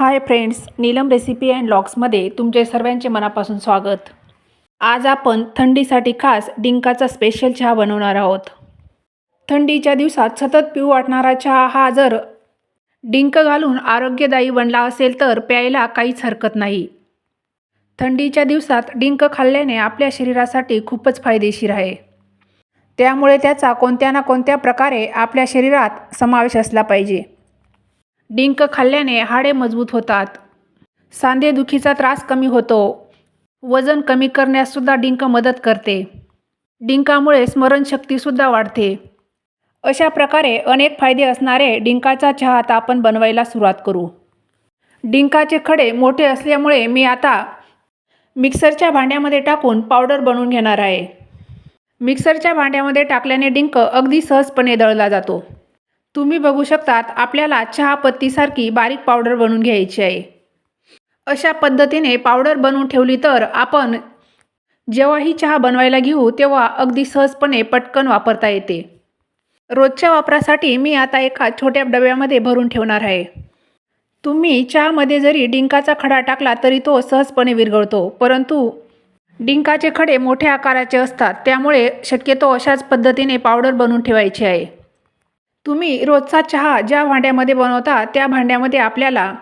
Hi friends Neelam recipe and लॉक्समध्ये तुमचे सर्वांचे मनापासून स्वागत. आज आपण थंडीसाठी खास डिंकाचा स्पेशल चहा बनवणार आहोत. थंडीच्या दिवसात सतत पिऊ वाटणारा चहा हा जर डिंक घालून आरोग्यदायी बनला असेल तर प्यायला काहीच हरकत नाही. थंडीच्या दिवसात डिंक खाल्ल्याने आपल्या शरीरासाठी खूपच फायदेशीर आहे. त्यामुळे त्याचा कोणत्या ना कोणत्या प्रकारे आपल्या शरीरात समावेश असला पाहिजे. डिंक खाल्ल्याने हाडे मजबूत होतात. सांधेदुखीचा त्रास कमी होतो. वजन कमी करण्याससुद्धा डिंक मदत करते. डिंकामुळे स्मरणशक्तीसुद्धा वाढते. अशा प्रकारे अनेक फायदे असणारे डिंकाचा चहा आता आपण बनवायला सुरुवात करू. डिंकाचे खडे मोठे असल्यामुळे मी आता मिक्सरच्या भांड्यामध्ये टाकून पावडर बनवून घेणार आहे. मिक्सरच्या भांड्यामध्ये टाकल्याने डिंक अगदी सहजपणे दळला जातो. तुम्ही बघू शकतात आपल्याला चहापत्तीसारखी बारीक पावडर बनवून घ्यायची आहे. अशा पद्धतीने पावडर बनवून ठेवली तर आपण जेव्हाही चहा बनवायला घेऊ तेव्हा अगदी सहजपणे पटकन वापरता येते. रोजच्या वापरासाठी मी आता एका छोट्या डब्यामध्ये भरून ठेवणार आहे. तुम्ही चहामध्ये जरी डिंकाचा खडा टाकला तरी तो सहजपणे विरघळतो परंतु डिंकाचे खडे मोठ्या आकाराचे असतात त्यामुळे शक्यतो अशाच पद्धतीने पावडर बनवून ठेवायची आहे. तुम्ही रोजचा चहा ज्या भांड्यामध्ये बनवता त्या भांड्यामध्ये आपल्याला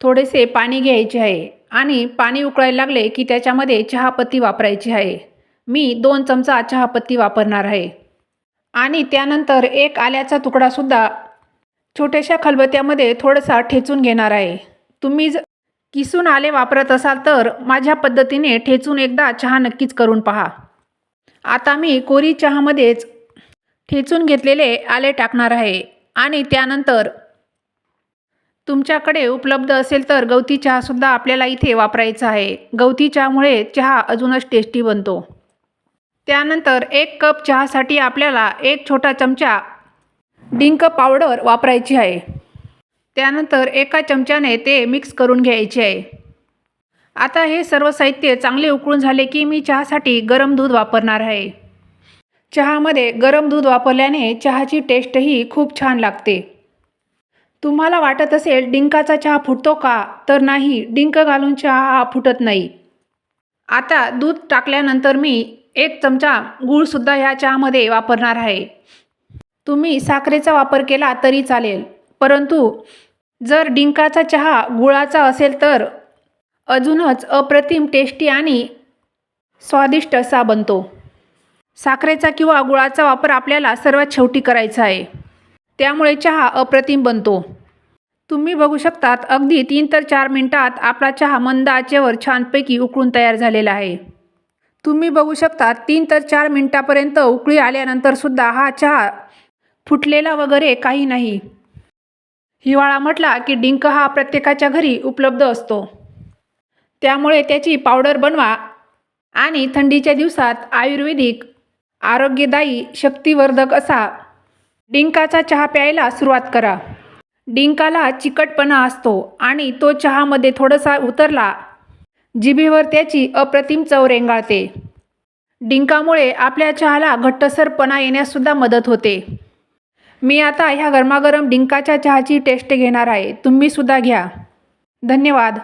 थोडेसे पाणी घ्यायचे आहे आणि पाणी उकळायला लागले की त्याच्यामध्ये चहापत्ती वापरायची आहे. मी दोन चमचा चहापत्ती वापरणार आहे. आणि त्यानंतर एक आल्याचा तुकडासुद्धा छोट्याशा खलबत्त्यामध्ये थोडासा ठेचून घेणार आहे. तुम्ही ज किसून आले वापरत असाल तर माझ्या पद्धतीने ठेचून एकदा चहा नक्कीच करून पहा. आता मी कोरी चहामध्येच ठेचून घेतलेले आले टाकणार आहे. आणि त्यानंतर तुमच्याकडे उपलब्ध असेल तर गवती चहासुद्धा आपल्याला इथे वापरायचा आहे. गवती चहामुळे चहा अजूनच टेस्टी बनतो. त्यानंतर एक कप चहासाठी आपल्याला एक छोटा चमचा डिंक पावडर वापरायची आहे. त्यानंतर एका चमच्याने ते मिक्स करून घ्यायचे आहे. आता हे सर्व साहित्य चांगले उकळून झाले की मी चहासाठी गरम दूध वापरणार आहे. चहामध्ये गरम दूध वापरल्याने चहाची टेस्टही खूप छान लागते. तुम्हाला वाटत असेल डिंकाचा चहा फुटतो का? तर नाही डिंक घालून चहा हा फुटत नाही. आता दूध टाकल्यानंतर मी एक चमचा गूळसुद्धा ह्या चहामध्ये वापरणार आहे. तुम्ही साखरेचा वापर केला तरी चालेल परंतु जर डिंकाचा चहा गुळाचा असेल तर अजूनच अप्रतिम टेस्टी आणि स्वादिष्ट असा बनतो. साखरेचा किंवा गुळाचा वापर आपल्याला सर्वात शेवटी करायचा आहे. त्यामुळे चहा अप्रतिम बनतो. तुम्ही बघू शकतात अगदी तीन तर चार मिनटात आपला चहा मंद आचेवर छानपैकी उकळून तयार झालेला आहे. तुम्ही बघू शकता तीन तर चार मिनटापर्यंत उकळी आल्यानंतरसुद्धा हा चहा फुटलेला वगैरे काही नाही. हिवाळा म्हटला की डिंक हा प्रत्येकाच्या घरी उपलब्ध असतो. त्यामुळे त्याची पावडर बनवा आणि थंडीच्या दिवसात आयुर्वेदिक आरोग्यदायी शक्तिवर्धक असा. डिंकाचा चहा प्यायला सुरुवात करा. डिंकाला चिकटपणा असतो आणि तो चहामध्ये थोडासा उतरला जिभेवर त्याची अप्रतिम चव रेंगाळते. डिंकामुळे आपल्या चहाला घट्टसरपणा येण्याससुद्धा मदत होते. मी आता ह्या गरमागरम डिंकाच्या चहाची टेस्ट घेणार आहे. तुम्हीसुद्धा घ्या. धन्यवाद.